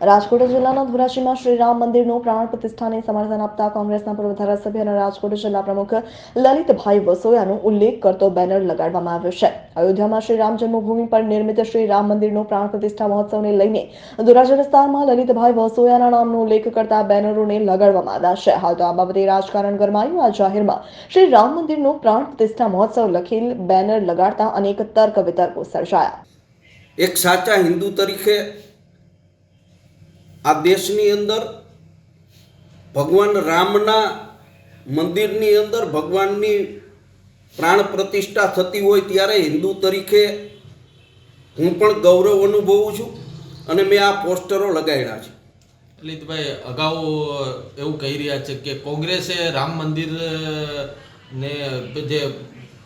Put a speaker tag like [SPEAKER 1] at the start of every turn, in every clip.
[SPEAKER 1] રાજકોટ જિલ્લાના ધોરાજીમાં શ્રી રામ મંદિરનું પ્રાણ પ્રતિષ્ઠાને સમર્થન આપતા કોંગ્રેસના પૂર્વ ધારાસભ્ય અને રાજકોટ જિલ્લા પ્રમુખ લલિતભાઈ વસોયાનો ઉલ્લેખ કરતો બેનર લગાડવામાં આવ્યો છે. અયોધ્યામાં શ્રી રામ જન્મભૂમિ પર નિર્મિત શ્રી રામ મંદિરનો પ્રાણ પ્રતિષ્ઠા મહોત્સવને લઈને ધોરાજી વિસ્તારમાં લલિતભાઈ વસોયાના નામનો ઉલ્લેખ કરતા બેનરોને લગાડવામાં આવ્યા છે. હાલ તો આ બાબતે રાજકારણ ગરમાયું. આ જાહેરમાં શ્રી રામ મંદિરનો પ્રાણ પ્રતિષ્ઠા મહોત્સવ લખેલ બેનર લગાડતા અનેક તર્ક વિતર્કો સર્જાયા.
[SPEAKER 2] એક સાચા હિન્દુ તરીકે આ દેશની અંદર ભગવાન રામના મંદિરની અંદર ભગવાનની પ્રાણ પ્રતિષ્ઠા થતી હોય ત્યારે હિન્દુ તરીકે હું પણ ગૌરવ અનુભવું છું અને મેં આ પોસ્ટરો લગાવ્યા છે.
[SPEAKER 3] લલિતભાઈ, અગાઉ એવું કહી રહ્યા છે કે કોંગ્રેસે રામ મંદિર ને જે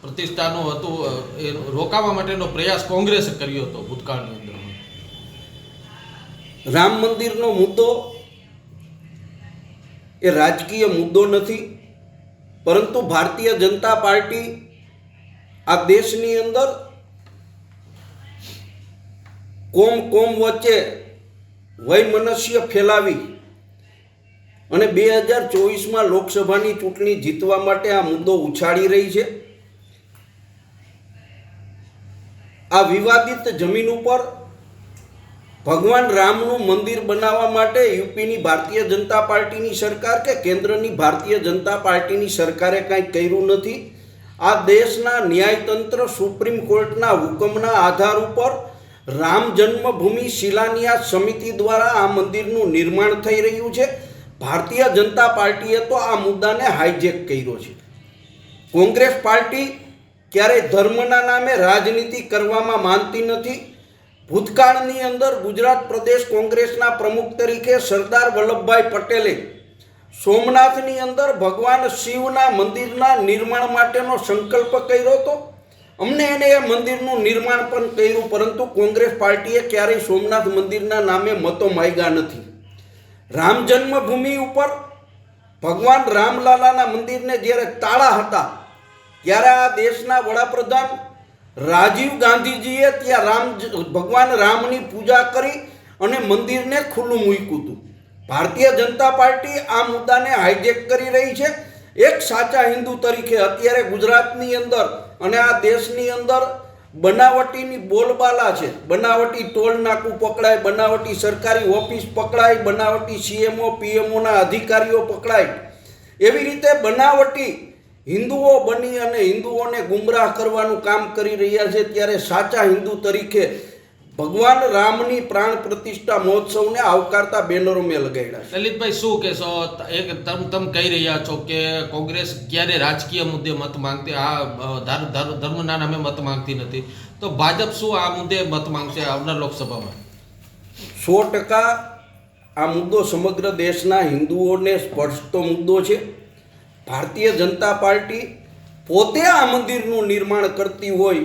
[SPEAKER 3] પ્રતિષ્ઠાનું હતું એ રોકાવા માટેનો પ્રયાસ કોંગ્રેસે કર્યો હતો ભૂતકાળની
[SPEAKER 2] રામ મંદિરનો મુદ્દો એ રાજકીય મુદ્દો નથી, પરંતુ ભારતીય જનતા પાર્ટી આ દેશની અંદર કોમ કોમ વચ્ચે વૈમનસ્ય ફેલાવી અને બે હજાર ચોવીસમાં લોકસભાની ચૂંટણી જીતવા માટે આ મુદ્દો ઉછાળી રહી છે. આ વિવાદિત જમીન ઉપર ભગવાન રામનું મંદિર બનાવવા માટે યુપીની ભારતીય જનતા પાર્ટીની સરકાર કે કેન્દ્રની ભારતીય જનતા પાર્ટીની સરકારે કાંઈ કર્યું નથી? આ દેશના ન્યાયતંત્ર સુપ્રીમ કોર્ટના હુકમના આધાર ઉપર રામ જન્મભૂમિ શિલાન્યાસ સમિતિ દ્વારા આ મંદિરનું નિર્માણ થઈ રહ્યું છે. ભારતીય જનતા પાર્ટીએ તો આ મુદ્દાને હાઈજેક કર્યો છે. કોંગ્રેસ પાર્ટી ક્યારેય ધર્મના નામે રાજનીતિ કરવામાં માનતી નથી. ભૂતકાળની અંદર ગુજરાત પ્રદેશ કોંગ્રેસના પ્રમુખ તરીકે સરદાર વલ્લભભાઈ પટેલે સોમનાથની અંદર ભગવાન શિવના મંદિરના નિર્માણ માટેનો સંકલ્પ કર્યો હતો. અમને એને એ મંદિરનું નિર્માણ પણ કર્યું, પરંતુ કોંગ્રેસ પાર્ટીએ ક્યારેય સોમનાથ મંદિરના નામે મતો માગ્યા નથી. રામ જન્મભૂમિ ઉપર ભગવાન રામલાલાના મંદિરને જ્યારે તાળા હતા, ત્યારે આ દેશના વડાપ્રધાન રાજીવ ગાંધીજીએ ત્યાં રામ ભગવાન રામની પૂજા કરી અને મંદિરને ખુલ્લું મૂક્યું હતું. ભારતીય જનતા પાર્ટી આ મુદ્દાને હાઇજેક કરી રહી છે. એક સાચા હિન્દુ તરીકે અત્યારે ગુજરાતની અંદર અને આ દેશની અંદર બનાવટીની બોલબાલા છે. બનાવટી ટોલ નાકું પકડાય, બનાવટી સરકારી ઓફિસ પકડાય, બનાવટી સીએમઓ પીએમઓના અધિકારીઓ પકડાય. એવી રીતે બનાવટી હિન્દુઓ બની અને હિન્દુઓને ગુમરાહ કરવાનું કામ કરી રહ્યા છે ત્યારે સાચા હિન્દુ તરીકે ભગવાન રામની પ્રાણ પ્રતિષ્ઠા મહોત્સવને આવકારતા બેનરો મેં લગાવ્યા
[SPEAKER 3] લલિતભાઈ શું કહેશો? એક તમ તમ કહી રહ્યા છો કે કોંગ્રેસ ક્યારે રાજકીય મુદ્દે મત માંગતી આ અ, ધર- ધર- ધર્મના નામે મત માંગતી નથી. તો ભાજપ શું આ મુદ્દે મત માંગશે આવનાર લોકસભામાં?
[SPEAKER 2] સો ટકા આ મુદ્દો સમગ્ર દેશના હિન્દુઓને સ્પર્શતો મુદ્દો છે. ભારતીય જનતા પાર્ટી પોતે આ મંદિરનું નિર્માણ કરતી હોય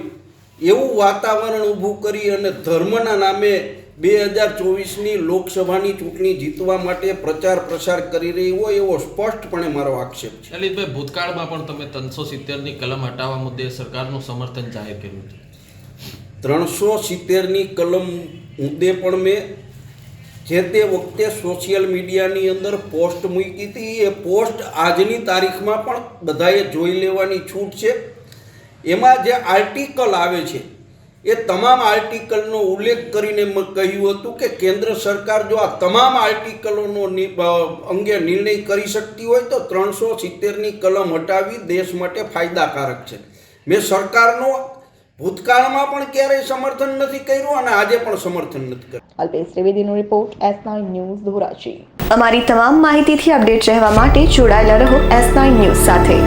[SPEAKER 2] એવું વાતાવરણ ઊભું કરી અને ધર્મના નામે બે હજાર ચોવીસની લોકસભાની ચૂંટણી જીતવા માટે પ્રચાર પ્રસાર કરી રહી હોય એવો સ્પષ્ટપણે મારો આક્ષેપ છે.
[SPEAKER 3] લલિતભાઈ ભૂતકાળમાં પણ તમે ત્રણસો સિત્તેરની કલમ હટાવવા મુદ્દે સરકારનું સમર્થન જાહેર કર્યું છે.
[SPEAKER 2] ત્રણસો સિત્તેરની કલમ મુદ્દે પણ મેં જે તે વખતે સોશિયલ મીડિયાની અંદર પોસ્ટ મૂકી હતી, એ પોસ્ટ આજની તારીખમાં પણ બધાએ જોઈ લેવાની છૂટ છે. એમાં જે આર્ટિકલ આવે છે, એ તમામ આર્ટિકલનો ઉલ્લેખ કરીને મેં કહ્યું હતું કે કેન્દ્ર સરકાર જો આ તમામ આર્ટિકલોનો અંગે નિર્ણય કરી શકતી હોય તો ત્રણસો સિત્તેરની કલમ હટાવી દેશ માટે ફાયદાકારક છે. મેં સરકારનો ભૂતકાળમાં પણ ક્યારેય સમર્થન નથી કર્યું અને આજે પણ સમર્થન નથી કર્યું.
[SPEAKER 1] Alpesh ત્રિવેદીનો report S nine news Dhoraji. અમારી તમામ માહિતીથી અપડેટ રહેવા માટે જોડાયેલા રહો એસ નાઇન ન્યૂઝ સાથે.